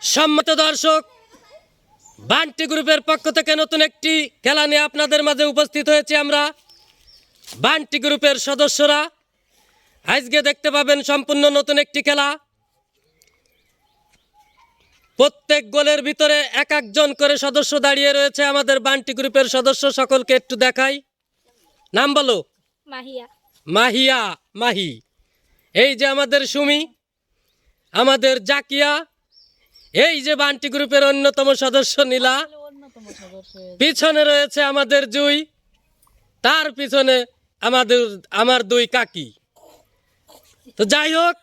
সম্মত দর্শক বান্টি গ্রুপের পক্ষ থেকে নতুন একটি খেলা নিয়ে আপনাদের মাঝে উপস্থিত হয়েছি আমরা। বান্টি গ্রুপের সদস্যরা আজকে দেখতে পাবেন সম্পূর্ণ নতুন একটি খেলা। প্রত্যেক গোলের ভিতরে এক একজন করে সদস্য দাঁড়িয়ে রয়েছে আমাদের বান্টি গ্রুপের সদস্য সকলকে একটু দেখাই। নাম বলো? মাহিয়া। মাহিয়া মাহি। এই যে আমাদের সুমি আমাদের জাকিয়া এই যে বান্টি গ্রুপের অন্যতম সদস্য নীলা পিছনে রয়েছে আমাদের জুই তার পিছনে আমাদের আমার দুই কাকি। তো যাই হোক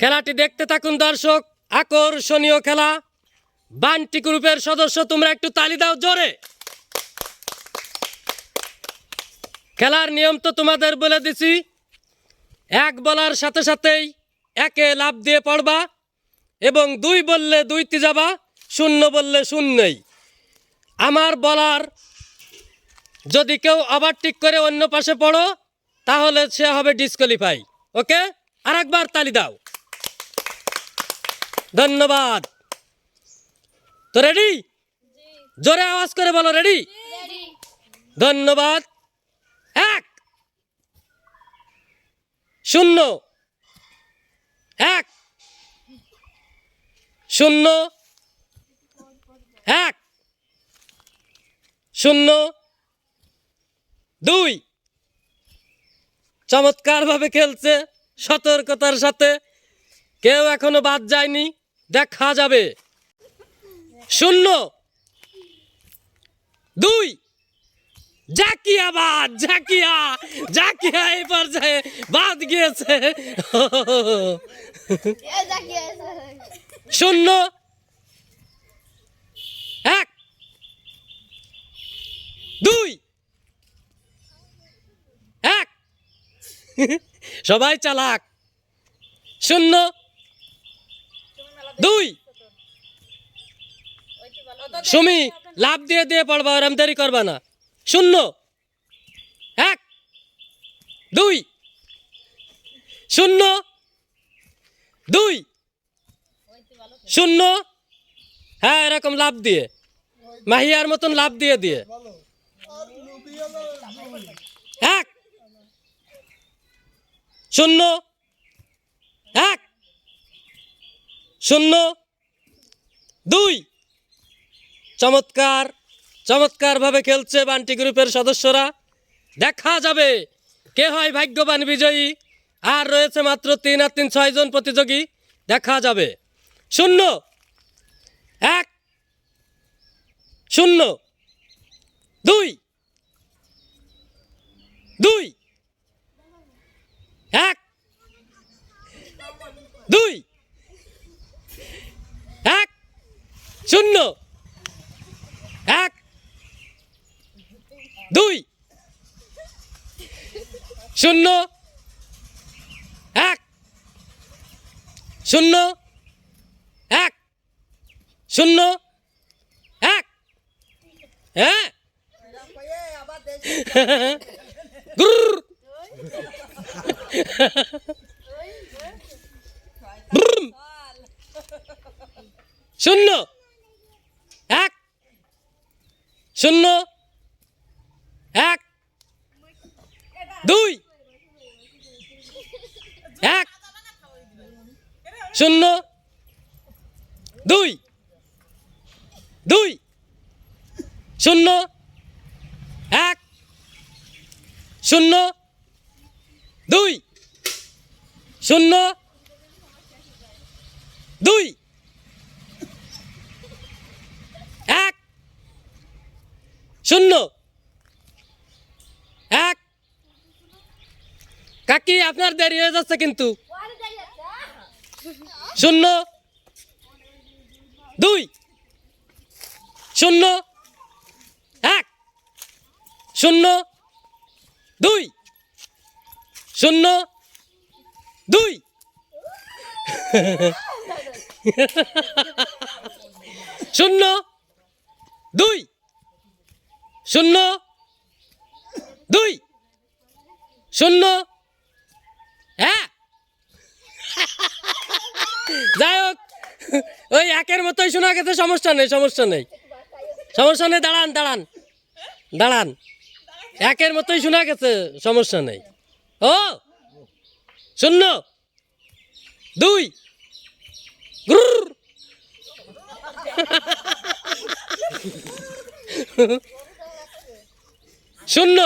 খেলাটি দেখতে থাকুন দর্শক আকর্ষণীয় খেলা। বান্টি গ্রুপের সদস্য তোমরা একটু তালি দাও জোরে। খেলার নিয়ম তো তোমাদের বলে দিছি এক বলার সাথে সাথেই একে লাভ দিয়ে পড়বা। এবং দুই বললে দুইতে যাবা, শূন্য বললে শূন্যই। আমার বলার, যদি কেউ ওভারটেক করে অন্য পাশে পড়ো, তাহলে সে হবে ডিসকোয়ালিফাই ওকে? আর একবার তালি দাও। ধন্যবাদ। তো রেডি জোরে আওয়াজ করে বলো রেডি ধন্যবাদ। এক। শূন্য। এক। শূন্য। এক। শূন্য। দুই। চমৎকারভাবে খেলছে সতর্কতার সাথে। কেউ এখনও বাদ যায়নি। দেখা যাবে। শূন্য। দুই। জাকিয়া বাদ, জাকিয়া জাকিয়া এই পর্যায়ে বাদ গিয়েছে। শূন্য। এক। দুই। এক। সবাই চালাক। শূন্য। দুই। সুমি, লাভ দিয়ে দিয়ে পড়বা, ওরম দেরি করবা না। শূন্য। এক। দুই। শূন্য। দুই। শূন্য? হ্যাঁ এরকম লাভ দিয়ে। মাহিয়ার মতন লাভ দিয়ে দিয়ে। এক। শূন্য? এক। শূন্য? দুই। চমৎকার। চমৎকারভাবে খেলছে বান্টি গ্রুপের সদস্যরা। দেখা যাবে কে হয় ভাগ্যবান বিজয়ী। আর রয়েছে মাত্র তিন আর তিন ছয়জন প্রতিযোগী। দেখা যাবে। শূন্য। এক। শূন্য। দুই। দুই। এক। দুই। এক। শূন্য। এক। দুই। শূন্য। এক। শূন্য এক শূন্য এক হ্যাঁ গুরুর। ব্রুম। শূন্য। এক। শূন্য। এক। দুই। এক। শূন্য। দুই। দুই। শূন্য এক শূন্য। দুই। শূন্য। দুই। এক। শূন্য। এক। কাকি, আপনার দেরি হয়ে যাচ্ছে কিন্তু। শূন্য। দুই। শূন্য। এক। শূন্য। দুই। শূন্য। দুই। শূন্য। দুই। শূন্য। দুই। শূন্য। হ্যাঁ যাই হোক, ওই একের মতোই শোনা গেছে, সমস্যা নেই সমস্যা নেই। সমস্যা নেই, দাঁড়ান দাঁড়ান। দাঁড়ান। একের মতোই শোনা গেছে, সমস্যা নেই। ও, শূন্য। দুই। শূন্য।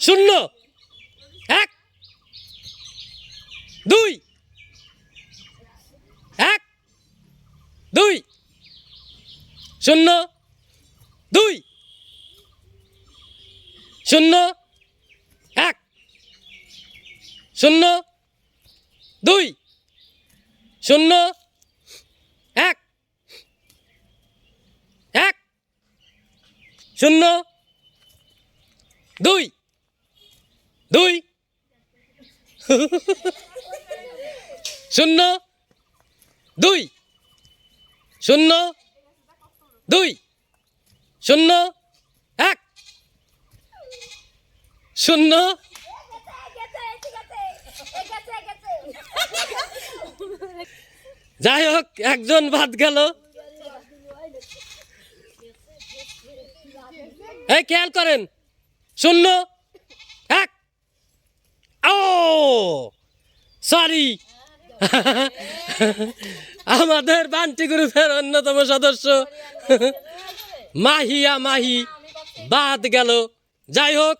শূন্য। এক। দুই। এক। দুই। শূন্য। দুই। শূন্য, এক। শূন্য, দুই। শূন্য, এক। এক। শূন্য, দুই। দুই। শূন্য দুই। শূন্য দুই। শূন্য এক শূন্য? যাই হোক, একজন বাদ গেল। এই, খেয়াল করেন। শূন্য, এক। ও সরি আমাদের বান্টি গ্রুপের অন্যতম সদস্য। মাহিয়া মাহি বাদ গেল। যাই হোক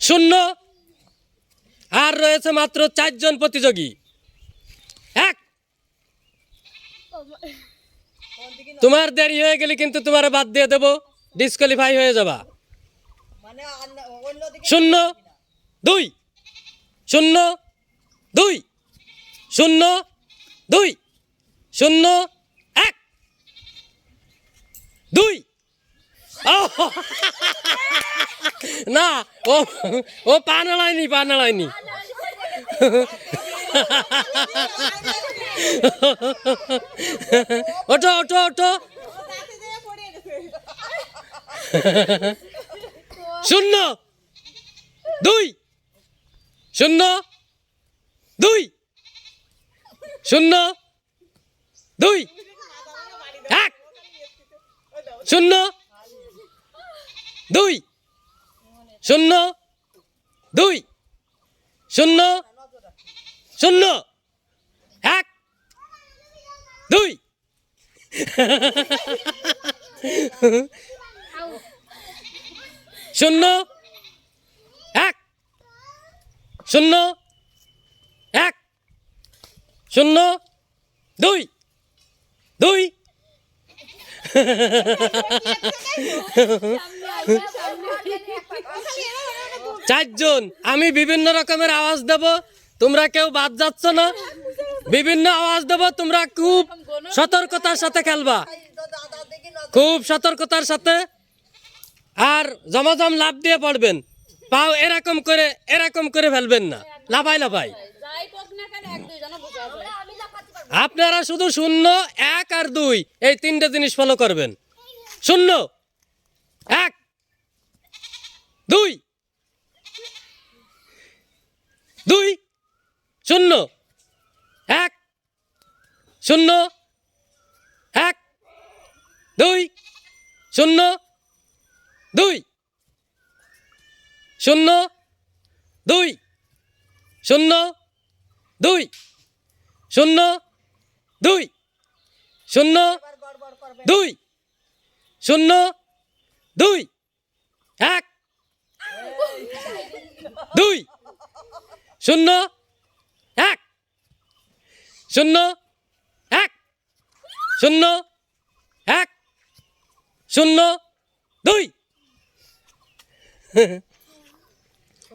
শূন্য। আর রয়েছে মাত্র চারজন প্রতিযোগী। এক। তোমার দেরি হয়ে গেলে কিন্তু তোমার বাদ দিয়ে দেবো। ডিসকোয়ালিফাই হয়ে যাবা। শূন্য। দুই। শূন্য। দুই। শূন্য। দুই। শূন্য। এক। দুই। না ও ও পা নাড়ায়নি পা নাড়ায়নি ওঠো ওঠো ওঠো শূন্য দুই শূন্য দুই শূন্য দুই এক শূন্য দুই। শূন্য। দুই। শূন্য। শূন্য। এক। দুই। শূন্য। এক। শূন্য। এক। শূন্য। দুই। দুই। চারজন। আমি বিভিন্ন রকমের আওয়াজ দেব, তোমরা কেউ বাদ যাচ্ছ না। বিভিন্ন আওয়াজ দেব, তোমরা খুব সতর্কতার সাথে খেলবা। খুব সতর্কতার সাথে। আর জমাজম লাভ দিয়ে পড়বেন। পাও এরকম করে এরকম করে ফেলবেন না। লাফাই লাফাই। আপনারা শুধু শূন্য, এক আর দুই, এই তিনটে জিনিস ফলো করবেন। শূন্য, এক। দুই। দুই। শূন্য। এক। শূন্য। এক। দুই। শূন্য। দুই। শূন্য। দুই। শূন্য। দুই। শূন্য। দুই। শূন্য। দুই। শূন্য। দুই। এক। দুই। শূন্য। এক। শূন্য। এক। শূন্য। এক। শূন্য। দুই।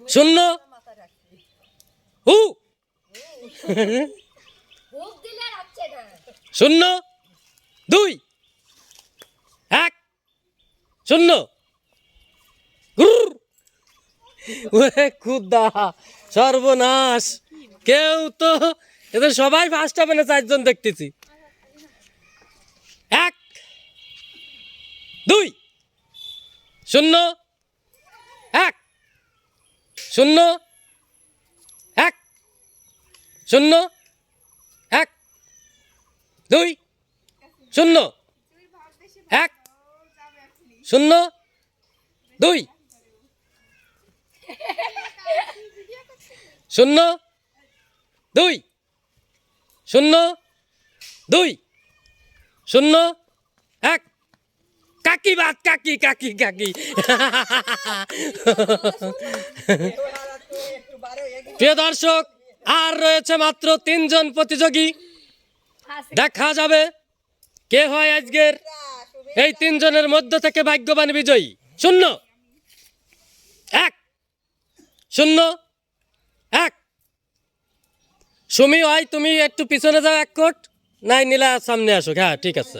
শূন্য। হু। শূন্য। দুই। এক। শূন্য। সর্বনাশ। কেউ তো এদের সবাই ফার্স্ট হবে না চারজন দেখতেছি। এক, দুই, শূন্য, এক শূন্য এক শূন্য, এক, দুই, শূন্য, এক, শূন্য, দুই। শূন্য। দুই। শূন্য। দুই। শূন্য। এক। কাকি বাদ, কাকি কাকি কাকি। প্রিয় দর্শক, আর রয়েছে মাত্র তিনজন প্রতিযোগী। দেখা যাবে কে হয় আজকের এই তিনজনের মধ্য থেকে ভাগ্যবান বিজয়ী। শূন্য। এক। শূন্য। এক। সুমি হয় তুমি একটু পিছনে যাও এক কোট। নাই, নীলা সামনে আসো। হ্যাঁ ঠিক আছে।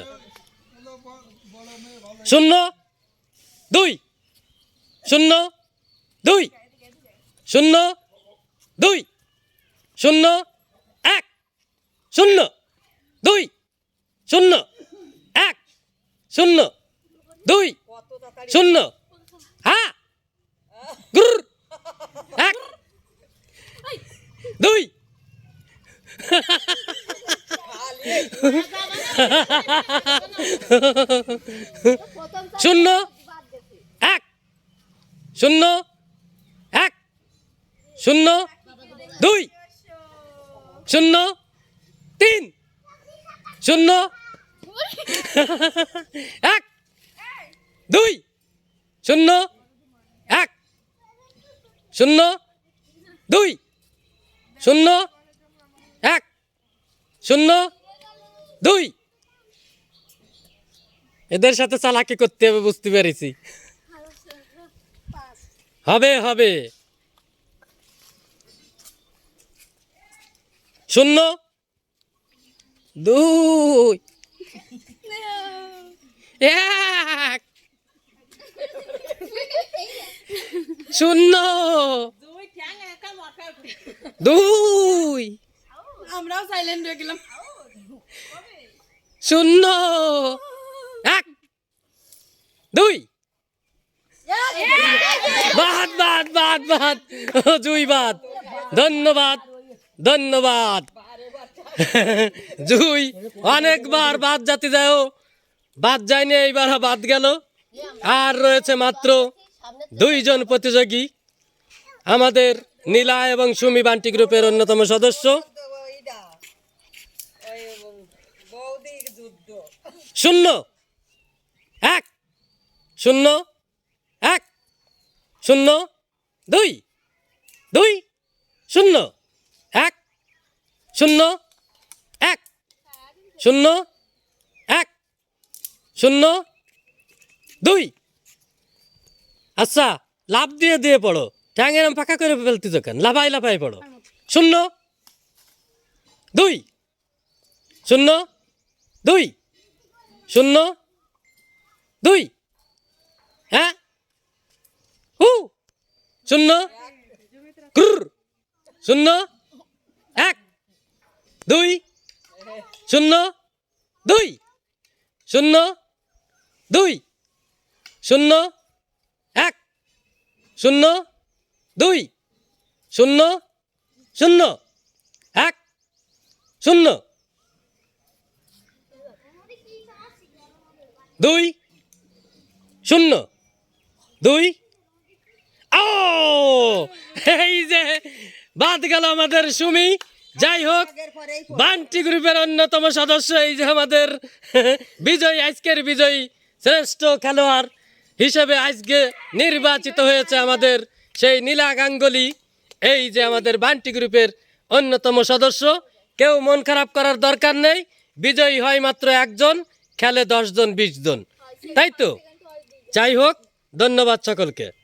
শূন্য। দুই। শূন্য। দুই। শূন্য। দুই। শূন্য। এক। শূন্য। দুই। শূন্য। এক। শূন্য। দুই। শূন্য। হ্যাঁ। এক দুই। শূন্য এক। শূন্য এক। শূন্য দুই। শূন্য তিন। শূন্য এক। দুই। শূন্য শূন্য, দুই, শূন্য, এক, শূন্য, দুই। এদের সাথে চালাকি করতে হবে, বুঝতে পেরেছি। হবে হবে। শূন্য, দুই, এক। শূন্য। দুই। আমরাও সাইলেন্ট হয়ে গেলাম। শূন্য। এক। দুই। বাদ বাদ বাদ বাদ। জুই বাদ। ধন্যবাদ ধন্যবাদ। জুই অনেকবার বাদ জাতি যায় বাদ যায়নি এইবার বাদ গেল। আর রয়েছে মাত্র দুইজন প্রতিযোগী, আমাদের নীলা এবং সুমি বান্টি গ্রুপের অন্যতম সদস্য। শূন্য। এক। শূন্য। এক। শূন্য। দুই। দুই। শূন্য। এক। শূন্য। এক। শূন্য। এক। শূন্য। দুই। আচ্ছা লাভ দিয়ে দিয়ে পড়ো। ট্যাঙের ফাঁকা করে ফেলতে দোকান লাফাই লাফাই পড়ো। শূন্য। দুই। শূন্য। দুই। শূন্য। দুই। হ্যাঁ? হু। শূন্য। ক্রুর। শূন্য। এক। দুই। শূন্য। দুই। শূন্য। দুই। শূন্য। শূন্য, দুই, শূন্য শূন্য, এক, শূন্য। দুই শূন্য। দুই, ও, এই যে বাদ গেল আমাদের সুমি। যাই হোক, বান্টি গ্রুপের অন্যতম সদস্য এই যে আমাদের বিজয়ী, আজকের বিজয়ী, শ্রেষ্ঠ খেলোয়াড়। হিসেবে আজকে নির্বাচিত হয়েছে আমাদের সেই নীলা গাঙ্গুলি, এই যে আমাদের বান্টি গ্রুপের অন্যতম সদস্য। কেউ মন খারাপ করার দরকার নেই, বিজয়ী হয় মাত্র একজন, খেলে দশজন বিশ জন তাই তো? যাই হোক, ধন্যবাদ সকলকে।